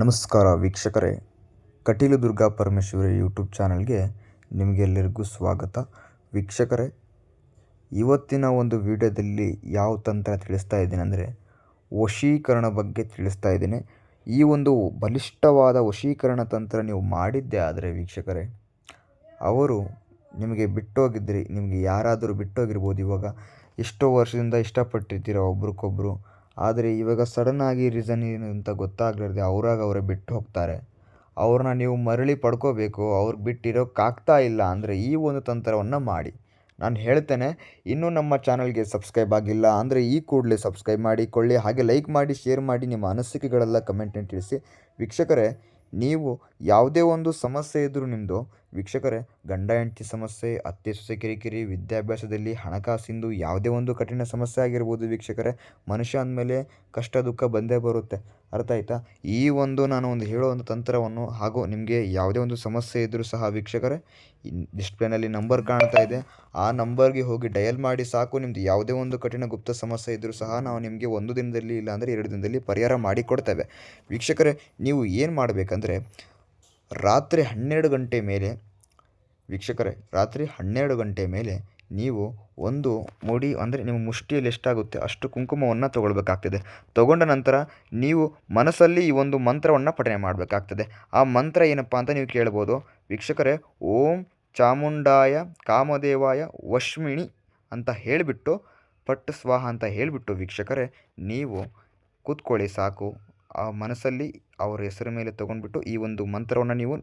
ನಮಸ್ಕಾರ ವೀಕ್ಷಕರೇ. ಕಟೀಲು ದುರ್ಗಾ ಪರಮೇಶ್ವರಿ ಯೂಟ್ಯೂಬ್ ಚಾನಲ್ಗೆ ನಿಮಗೆಲ್ಲರಿಗೂ ಸ್ವಾಗತ. ವೀಕ್ಷಕರೇ, ಇವತ್ತಿನ ಒಂದು ವಿಡಿಯೋದಲ್ಲಿ ಯಾವ ತಂತ್ರ ತಿಳಿಸ್ತಾ ಇದ್ದೀನಿ ಅಂದರೆ ವಶೀಕರಣ ಬಗ್ಗೆ ತಿಳಿಸ್ತಾ ಇದ್ದೀನಿ. ಈ ಒಂದು ಬಲಿಷ್ಠವಾದ ವಶೀಕರಣ ತಂತ್ರ ನೀವು ಮಾಡಿದ್ದೆ ಆದರೆ ವೀಕ್ಷಕರೇ, ಅವರು ನಿಮಗೆ ಬಿಟ್ಟೋಗಿದ್ರಿ, ನಿಮಗೆ ಯಾರಾದರೂ ಬಿಟ್ಟೋಗಿರ್ಬೋದು ಇವಾಗ. ಎಷ್ಟೋ ವರ್ಷದಿಂದ ಇಷ್ಟಪಟ್ಟಿರ್ತೀರ ಒಬ್ರಿಗೊಬ್ರು. ಆದರೆ ಇವಾಗ ಆಗಿ ರೀಸನ್ ಏನು ಅಂತ ಗೊತ್ತಾಗಲಾರ್ದೆ ಅವ್ರಾಗ ಅವರೇ ಬಿಟ್ಟು ಹೋಗ್ತಾರೆ. ಅವ್ರನ್ನ ನೀವು ಮರಳಿ ಪಡ್ಕೋಬೇಕು ಅವ್ರಿಗೆ ಬಿಟ್ಟಿರೋಕ್ಕಾಗ್ತಾ ಇಲ್ಲ ಅಂದರೆ ಈ ಒಂದು ತಂತ್ರವನ್ನು ಮಾಡಿ. ನಾನು ಹೇಳ್ತೇನೆ, ಇನ್ನೂ ನಮ್ಮ ಚಾನಲ್ಗೆ ಸಬ್ಸ್ಕ್ರೈಬ್ ಆಗಿಲ್ಲ ಅಂದರೆ ಈ ಕೂಡಲೇ ಸಬ್ಸ್ಕ್ರೈಬ್ ಮಾಡಿಕೊಳ್ಳಿ ಹಾಗೆ ಲೈಕ್ ಮಾಡಿ ಶೇರ್ ಮಾಡಿ ನಿಮ್ಮ ಅನಿಸಿಕೆಗಳೆಲ್ಲ ಕಮೆಂಟ್ನ ತಿಳಿಸಿ. ವೀಕ್ಷಕರೇ, ನೀವು ಯಾವುದೇ ಒಂದು ಸಮಸ್ಯೆ ಇದ್ದರೂ ನಿಮ್ಮದು ವೀಕ್ಷಕರೇ, ಗಂಡ, ಹೆಂಡತಿ ಸಮಸ್ಯೆ, ಅತ್ತೆ, ಸೊಸೆ, ಕಿರಿಕಿರಿ, ವಿದ್ಯಾಭ್ಯಾಸದಲ್ಲಿ ಹಣಕಾಸಿಂದು ಯಾವುದೇ ಒಂದು ಕಠಿಣ ಸಮಸ್ಯೆ ಆಗಿರ್ಬೋದು ವೀಕ್ಷಕರೇ. ಮನುಷ್ಯ ಅಂದಮೇಲೆ ಕಷ್ಟ, ದುಃಖ ಬಂದೇ ಬರುತ್ತೆ. ಅರ್ಥ ಆಯ್ತಾ? ಈ ಒಂದು ನಾನು ಒಂದು ಹೇಳೋ ಒಂದು ತಂತ್ರವನ್ನು ಹಾಗೂ ನಿಮಗೆ ಯಾವುದೇ ಒಂದು ಸಮಸ್ಯೆ ಇದ್ದರೂ ಸಹ ವೀಕ್ಷಕರೇ ಡಿಸ್ಪ್ಲೇನಲ್ಲಿ ನಂಬರ್ ಕಾಣ್ತಾ ಇದೆ. ಆ ನಂಬರ್ಗೆ ಹೋಗಿ ಡಯಲ್ ಮಾಡಿ ಸಾಕು. ನಿಮ್ಮದು ಯಾವುದೇ ಒಂದು ಕಠಿಣ ಗುಪ್ತ ಸಮಸ್ಯೆ ಇದ್ದರೂ ಸಹ ನಾವು ನಿಮಗೆ ಒಂದು ದಿನದಲ್ಲಿ ಇಲ್ಲಾಂದರೆ ಎರಡು ದಿನದಲ್ಲಿ ಪರಿಹಾರ ಮಾಡಿಕೊಡ್ತೇವೆ. ವೀಕ್ಷಕರೇ, ನೀವು ಏನು ಮಾಡಬೇಕಂದ್ರೆ ರಾತ್ರಿ ಹನ್ನೆರಡು ಗಂಟೆ ಮೇಲೆ, ವೀಕ್ಷಕರೇ, ರಾತ್ರಿ ಹನ್ನೆರಡು ಗಂಟೆ ಮೇಲೆ ನೀವು ಒಂದು ಮುಡಿ ಅಂದರೆ ನಿಮ್ಮ ಮುಷ್ಟಿಯಲ್ಲಿ ಎಷ್ಟಾಗುತ್ತೆ? ಅಷ್ಟು ಕುಂಕುಮವನ್ನು ತಗೊಳ್ಬೇಕಾಗ್ತದೆ. ತಗೊಂಡ ನಂತರ ನೀವು ಮನಸ್ಸಲ್ಲಿ ಈ ಒಂದು ಮಂತ್ರವನ್ನು ಪಠನೆ ಮಾಡಬೇಕಾಗ್ತದೆ. ಆ ಮಂತ್ರ ಏನಪ್ಪ ಅಂತ ನೀವು ಕೇಳ್ಬೋದು. ವೀಕ್ಷಕರೇ, ಓಂ ಚಾಮುಂಡಾಯ ಕಾಮದೇವಾಯ ವಶ್ಮಿಣಿ ಅಂತ ಹೇಳಿಬಿಟ್ಟು ಪಟ್ಟು ಸ್ವಾಹ ಅಂತ ಹೇಳಿಬಿಟ್ಟು ವೀಕ್ಷಕರೇ, ನೀವು ಕೂತ್ಕೊಳ್ಳಿ ಸಾಕು. ಮನಸ್ಸಲ್ಲಿ ಅವರ ಹೆಸರು ಮೇಲೆ ತೊಗೊಂಡ್ಬಿಟ್ಟು ಈ ಒಂದು ಮಂತ್ರವನ್ನು ನೀವು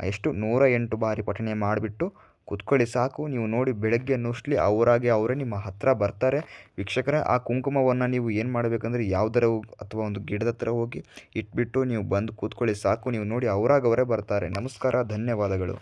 ಎಷ್ಟು ನೂರ ಎಂಟು ಬಾರಿ ಪಠಣೆ ಮಾಡಿಬಿಟ್ಟು ಕೂತ್ಕೊಳ್ಳಿ ಸಾಕು. ನೀವು ನೋಡಿ ಬೆಳಗ್ಗೆ ನುಸ್ಲಿ ಅವರಾಗೆ ಅವರೇ ನಿಮ್ಮ ಹತ್ತಿರ ಬರ್ತಾರೆ. ವೀಕ್ಷಕರೇ, ಆ ಕುಂಕುಮವನ್ನು ನೀವು ಏನು ಮಾಡಬೇಕಂದ್ರೆ ಯಾವುದರ ಅಥವಾ ಒಂದು ಗಿಡದ ಹತ್ರ ಹೋಗಿ ಇಟ್ಬಿಟ್ಟು ನೀವು ಬಂದು ಕೂತ್ಕೊಳ್ಳಿ ಸಾಕು. ನೀವು ನೋಡಿ ಅವರಾಗವರೇ ಬರ್ತಾರೆ. ನಮಸ್ಕಾರ, ಧನ್ಯವಾದಗಳು.